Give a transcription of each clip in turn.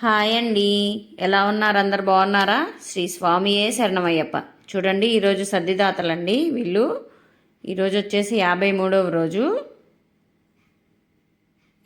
Hi అండి. ఎలా ఉన్నారు? అందరు బాగున్నారా? శ్రీ స్వామియే శరణమయ్యప్ప. చూడండి ఈరోజు సర్దిదాతలండి వీళ్ళు. ఈరోజు వచ్చేసి యాభై మూడవ రోజు.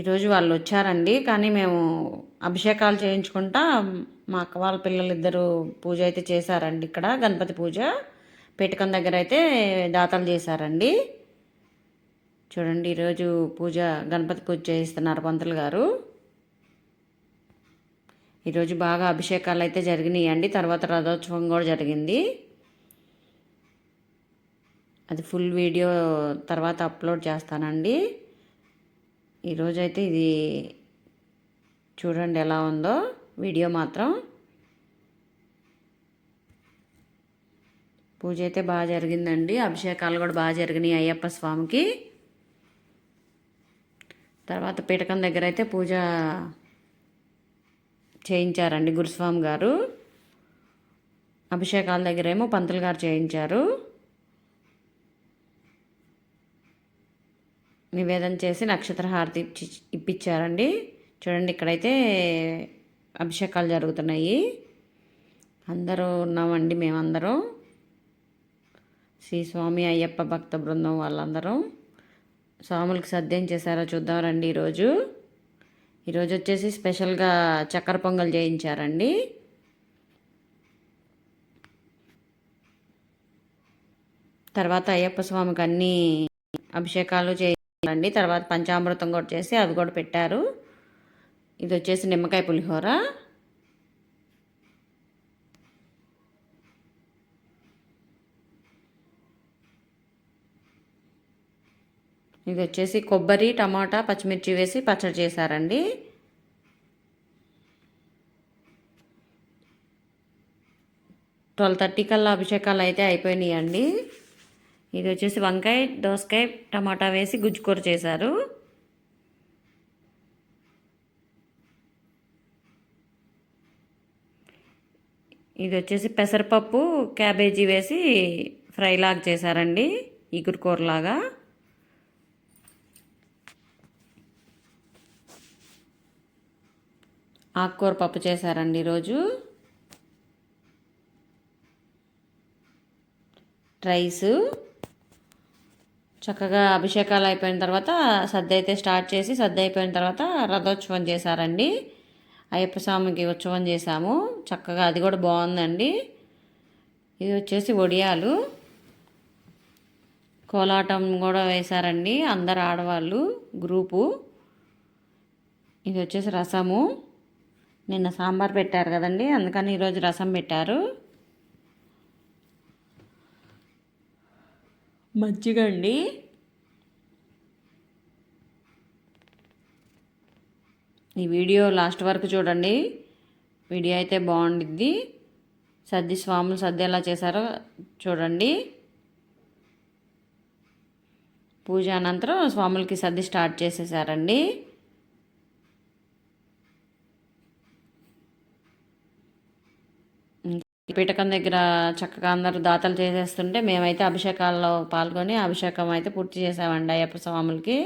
ఈరోజు వాళ్ళు వచ్చారండి కానీ మేము అభిషేకాలు చేయించుకుంటా మా అక్క వాళ్ళ పిల్లలు ఇద్దరు పూజ అయితే చేశారండి ఇక్కడ గణపతి పూజ. పెట్టుకం దగ్గర అయితే దాతలు చేశారండి. చూడండి ఈరోజు పూజ గణపతి పూజ చేయిస్తున్నారు పంతులు గారు. ఈరోజు బాగా అభిషేకాలు అయితే జరిగినాయి అండి. తర్వాత రథోత్సవం కూడా జరిగింది. అది ఫుల్ వీడియో తర్వాత అప్లోడ్ చేస్తానండి. ఈరోజైతే ఇది చూడండి ఎలా ఉందో. వీడియో మాత్రం. పూజ అయితే బాగా జరిగిందండి. అభిషేకాలు కూడా బాగా జరిగినాయి అయ్యప్ప స్వామికి. తర్వాత పీఠకం దగ్గర అయితే పూజ చేయించారండి గురుస్వామి గారు. అభిషేకాల దగ్గర ఏమో పంతులు గారు చేయించారు. నివేదన చేసి నక్షత్ర హారతి ఇచ్చి ఇప్పించారండి. చూడండి ఇక్కడైతే అభిషేకాలు జరుగుతున్నాయి. అందరూ ఉన్నామండి మేమందరం. శ్రీ స్వామి అయ్యప్ప భక్త బృందం వాళ్ళందరం. స్వాములకు సద్యం చేశారో చూద్దాం రండి ఈరోజు. ఈరోజు వచ్చేసి స్పెషల్గా చక్కెర పొంగల్ చేయించారండి. తర్వాత అయ్యప్ప స్వామికి అన్ని అభిషేకాలు చేయాలండి తర్వాత పంచామృతం కూడా చేసి అవి కూడా పెట్టారు. ఇది వచ్చేసి నిమ్మకాయ పులిహోర. ఇది వచ్చేసి కొబ్బరి టమాటా పచ్చిమిర్చి వేసి పచ్చడి చేశారండి. ట్వెల్వ్ థర్టీ కల్లా అభిషేకాలు అయితే అయిపోయినాయండి. ఇది వచ్చేసి వంకాయ దోసకాయ టమాటా వేసి గుజ్జుకూర చేశారు. ఇది వచ్చేసి పెసరపప్పు క్యాబేజీ వేసి ఫ్రై లాగా చేశారండి. ఈగురు కూరలాగా. ఆకుకూర పప్పు చేశారండి ఈరోజు. రైస్. చక్కగా అభిషేకాలు అయిపోయిన తర్వాత సద్ద అయితే స్టార్ట్ చేసి సద్ద అయిపోయిన తర్వాత రథోత్సవం చేశారండి. అయ్యప్ప స్వామికి ఉత్సవం చేశాము. చక్కగా అది కూడా బాగుందండి. ఇది వచ్చేసి ఒడియాలు. కోలాటం కూడా వేశారండి అందరు ఆడవాళ్ళు గ్రూపు. ఇది వచ్చేసి రసము. నిన్న సాంబార్ పెట్టారు కదండి అందుకని ఈరోజు రసం పెట్టారు. మజ్జిగ అండి ఈ వీడియో లాస్ట్ వరకు చూడండి. వీడియో అయితే బాగుండిద్ది. సద్ది స్వాములు సద్ది ఎలా చేశారో చూడండి. పూజ అనంతరం స్వాములకి సర్ది స్టార్ట్ చేసేసారండి. పీఠకం దగ్గర చక్కగా అందరూ దాతలు చేసేస్తుంటే మేమైతే అభిషేకాల్లో పాల్గొని అభిషేకం అయితే పూర్తి చేసామండి అయ్యప్ప స్వాములకి.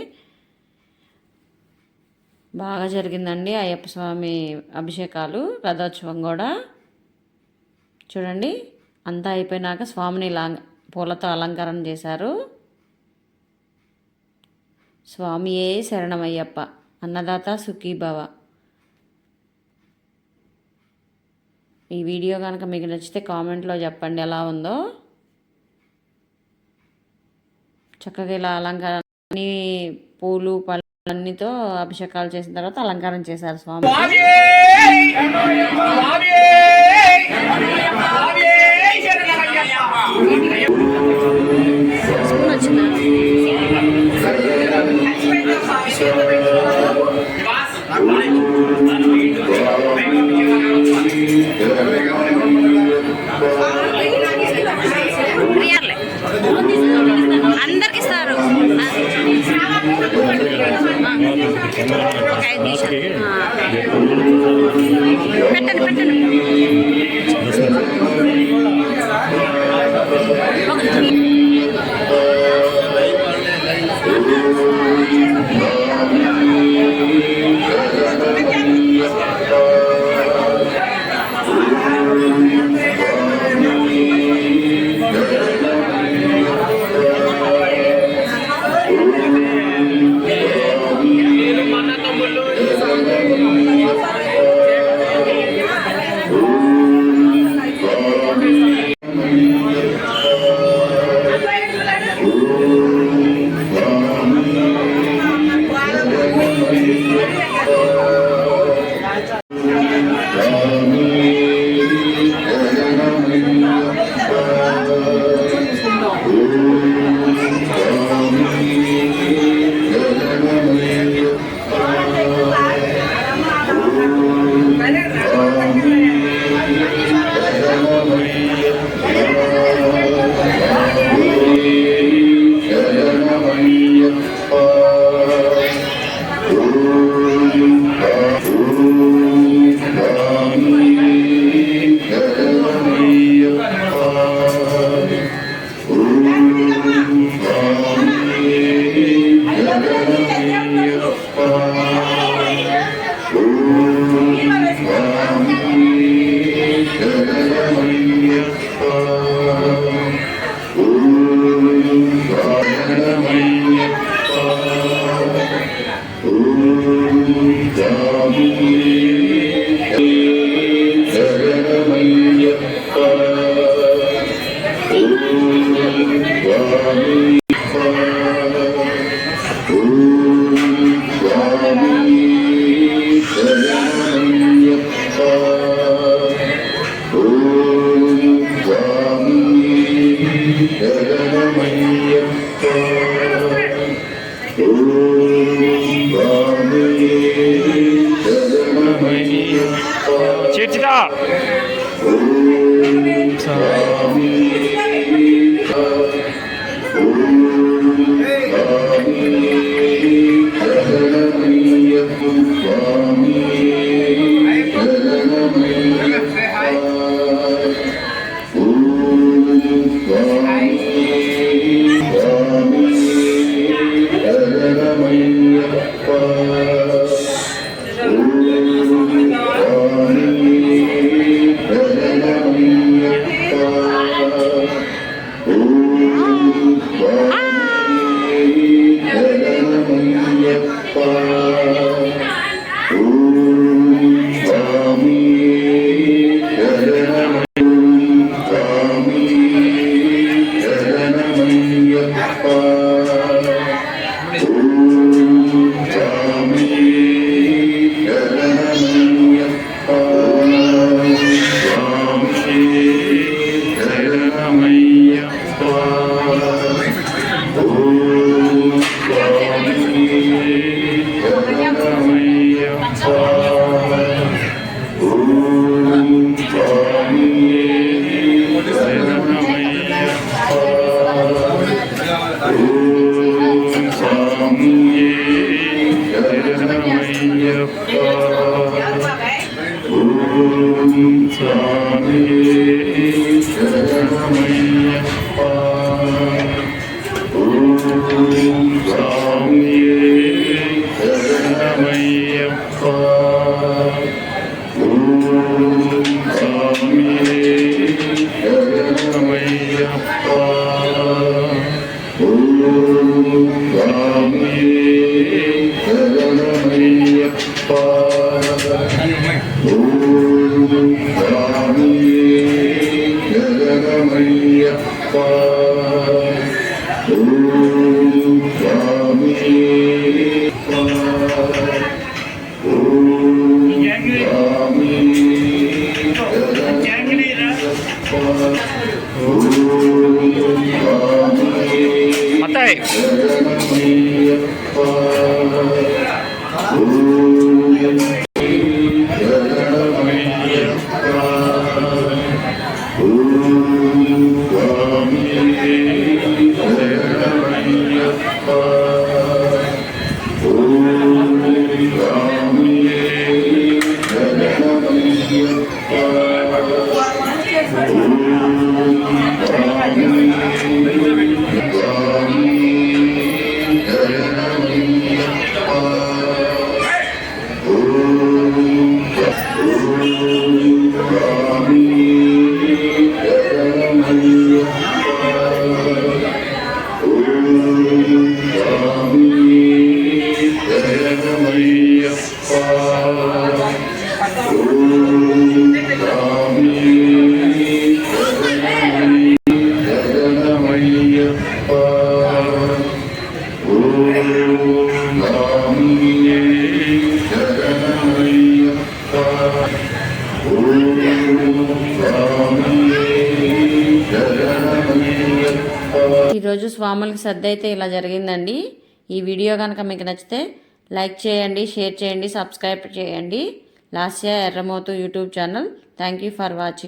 బాగా జరిగిందండి అయ్యప్ప స్వామి అభిషేకాలు రథోత్సవం కూడా. చూడండి అంతా అయిపోయినాక స్వామిని లా పూలతో అలంకరణ చేశారు. స్వామియే శరణమయ్యప్ప అన్నదాత సుఖీభవ. ఈ వీడియో కనుక మీకు నచ్చితే కామెంట్లో చెప్పండి ఎలా ఉందో. చక్కగా ఇలా అలంకారం అన్ని పూలు పళ్ళన్నితో అభిషేకాలు చేసిన తర్వాత అలంకారం చేశారు స్వామి. స్వామి ఒక ఐదు నిమిషాలు. ఆ. పెట్టండి పెట్టండి చేర్చిదా Thank you. మతాయ్ で。ఈరోజు స్వాములకి సర్ది అయితే ఇలా జరిగిందండి. ఈ వీడియో కనుక మీకు నచ్చితే లైక్ చేయండి షేర్ చేయండి సబ్స్క్రైబ్ చేయండి. Lasya Erramothu YouTube channel. Thank you for watching